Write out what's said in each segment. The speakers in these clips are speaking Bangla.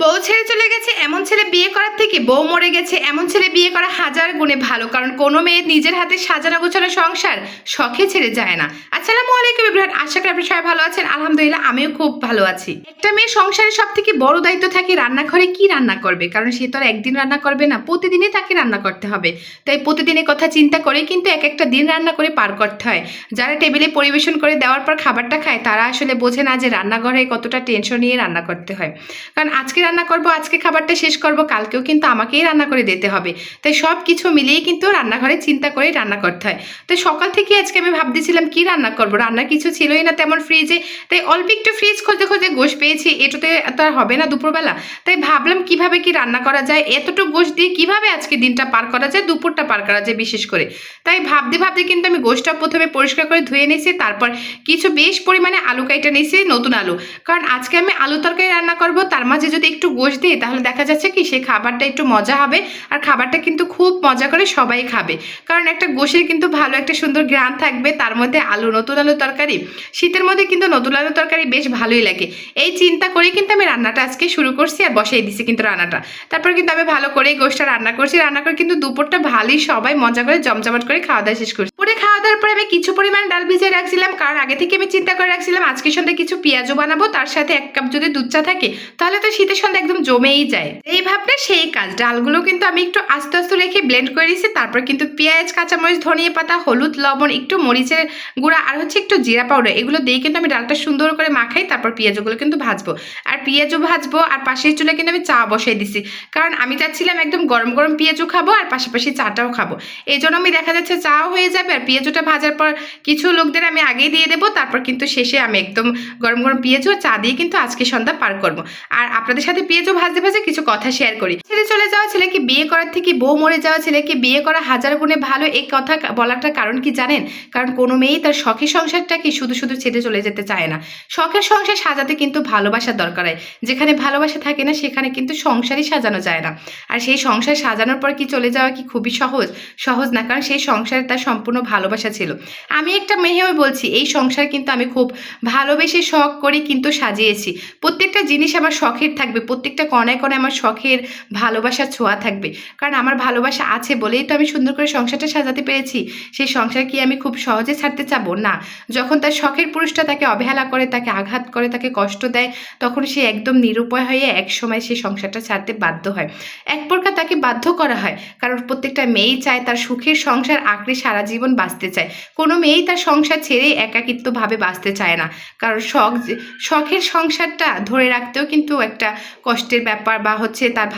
বউ ছেড়ে চলে গেছে, এমন ছেলে বিয়ে করার থেকে বউ মরে গেছে, এমন ছেলে বিয়ে করা হাজার গুণে ভালো, কারণ কোনো মেয়ে নিজের হাতে সাজানো গোছানো সংসার শখে ছেড়ে যায় না। আসসালামু আলাইকুম ইব্রাহিম, আশা করি আপনি সবাই ভালো আছেন। আলহামদুলিল্লাহ, আমিও খুব ভালো আছি। একটা মেয়ে সংসারে সব থেকে বড় দায়িত্ব থাকে রান্নাঘরে কি রান্না করবে, কারণ সে তো আর একদিন রান্না করবে না, প্রতিদিনই তাকে রান্না করতে হবে। তাই প্রতিদিনের কথা চিন্তা করে কিন্তু এক একটা দিন রান্না করে পার করতে হয়। যারা টেবিলে পরিবেশন করে দেওয়ার পর খাবারটা খায়, তারা আসলে বোঝে না যে রান্নাঘরে কতটা টেনশন নিয়ে রান্না করতে হয়। কারণ আজকে রান্না করব, আজকে খাবারটা শেষ করব, কালকেও কিন্তু আমাকেই রান্না করে দিতে হবে। তাই সব কিছু মিলিয়ে কিন্তু রান্নাঘরে চিন্তা করে রান্না করতে হয়। তো সকাল থেকে আজকে আমি ভাবতেছিলাম কি রান্না করব? রান্নার কিছু ছিলই না তেমন ফ্রিজে তাই অল্প একটু ফ্রিজ খুঁজতে খুঁজতে গোশ পেয়েছি, এটাতে তো আর হবে না দুপুরবেলা। তাই ভাবলাম কীভাবে কি রান্না করা যায়, এতটুকু গোশ দিয়ে কীভাবে আজকে দিনটা পার করা যায়, দুপুরটা পার করা যায় বিশেষ করে। তাই ভাবতে ভাবতে কিন্তু আমি গোশটা প্রথমে পরিষ্কার করে ধুয়ে নিয়েছি, তারপর কিছু বেশ পরিমাণে আলু কাইটা নিয়েছি, নতুন আলু। কারণ আজকে আমি আলু তরকারি রান্না করব, তার মাঝে যদি একটু গোশ দিই তাহলে দেখা যাচ্ছে কি সেই খাবারটা একটু মজা হবে। আর খাবারটা কিন্তু খুব মজা করে সবাই খাবে। কারণ একটা গোশের কিন্তু ভালো একটা সুন্দর গ্রান থাকবে, তার মধ্যে আলু, নতুন আলু তরকারি। শীতের মধ্যে কিন্তু নতুন আলু তরকারি বেশ ভালোই লাগে। এই চিন্তা করে কিন্তু আমি রান্নাটা আজকে শুরু করছি আর বসাই দিছি কিন্তু রান্নাটা। তারপর কিন্তু আমি ভালো করে গোশটা রান্না করছি। রান্না করে কিন্তু দুপুরটা ভালোই সবাই মজা করে জমজমাট করে খাওয়া দাওয়া শেষ করছি। পরে খাওয়া দাওয়ার পরে আমি কিছু পরিমাণ ডাল ভিজিয়ে রাখছিলাম, কারণ আগে থেকে আমি চিন্তা করে রাখছিলাম, আজকে সন্ধ্যায় কিছু পেঁয়াজও বানাবো, তার সাথে এক কাপ যদি দুধ চা থাকে, তাহলে তো শীতের সন্ধ্যা একদম জমেই যায়। এই ভাবনা, সেই কাজ। ডালগুলো কিন্তু আমি একটু আস্তে আস্তে রেখে ব্লেন্ড করে দিয়েছি তারপর কিন্তু পেঁয়াজ, কাঁচামরিচ, ধনিয়া পাতা, হলুদ, লবণ, একটু মরিচের গুঁড়া, আর হচ্ছে একটু জিরা পাউডার, এগুলো দিয়ে কিন্তু আমি ডালটা সুন্দর করে মাখাই, তারপর পেঁয়াজগুলো কিন্তু ভাজবো। আর পেঁয়াজও ভাজবো, আর পাশের চুলে কিন্তু আমি চা বসাই দিছি, কারণ আমি চাচ্ছিলাম একদম গরম গরম পেঁয়াজও খাব, আর পাশাপাশি চাটাও খাব। এই জন্য আমি দেখা যাচ্ছে চাও হয়ে যাবে আর পেঁয়াজটা ভাজার পর কিছু লোকদের আমি আগেই দিয়ে দেবো, তারপর কিন্তু শেষে আমি একদম গরম গরম পেঁয়াজও চা দিয়ে কিন্তু আজকে সন্ধ্যা পার করব। আর আপনাদের সাথে পেঁয়াজও ভাজতে ভাজে কিছু কথা শেয়ার করি। ছেড়ে চলে যাওয়া ছেলেকে বিয়ে করার থেকে বউ মরে যাওয়া ছেলেকে বিয়ে করা হাজার গুণে ভালো, এই কথা বলাটার কারণ কি জানেন? কারণ কোনো মেয়েই তার শখের সংসারটাকে শুধু শুধু ছেড়ে চলে যেতে চায় না। শখের সংসার সাজাতে কিন্তু ভালোবাসার দরকার হয়। যেখানে ভালোবাসা থাকে না, সেখানে কিন্তু সংসারই সাজানো যায় না। আর সেই সংসার সাজানোর পর কি চলে যাওয়া কি খুবই সহজ? সহজ না, কারণ সেই সংসারে তার সম্পূর্ণ ভালোবাসা ছিল। আমি একটা মেয়েও বলছি, এই সংসার কিন্তু আমি খুব ভালোবেসে শখ করে কিন্তু সাজিয়েছি। প্রত্যেকটা জিনিস আমার শখের থাকবে। প্রত্যেকটা কণায় কণায় আমার শখের ভালোবাসার ছোঁয়া থাকবে। কারণ আমার ভালোবাসা আছে বলেই তো আমি সুন্দর করে সংসারটা সাজাতে পেরেছি। সেই সংসার কি আমি খুব সহজে ছাড়তে চাবো? না। যখন তার শখের পুরুষটা তাকে অবহেলা করে, তাকে আঘাত করে, তাকে কষ্ট দেয়, তখন সে একদম নিরুপায় হয়ে এক সময় সেই সংসারটা ছাড়তে বাধ্য হয়। এক প্রকার তাকে বাধ্য করা হয়। কারণ প্রত্যেকটা মেয়েই চায় তার সুখের সংসার আঁকড়ে সারা জীবন বাঁচতে চায়। কোনো মেয়েই তার সংসার ছেড়ে একাকিত্বভাবে বাঁচতে চায় না। কারণ শখ শখের সংসারটা ধরে রাখতেও কিন্তু একটা কষ্টের ব্যাপার বা হচ্ছে তার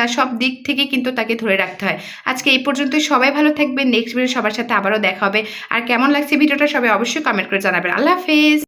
ভালোবাসা সব দিক থেকে কিন্তু তাকে ধরে রাখতে হয়। আজকে এই পর্যন্তই। সবাই ভালো থাকবেন। নেক্সট ভিডিও সবার সাথে আবারও দেখা হবে। আর কেমন লাগছে ভিডিওটা সবাই অবশ্যই কমেন্ট করে জানাবেন। আল্লাহ হাফেজ।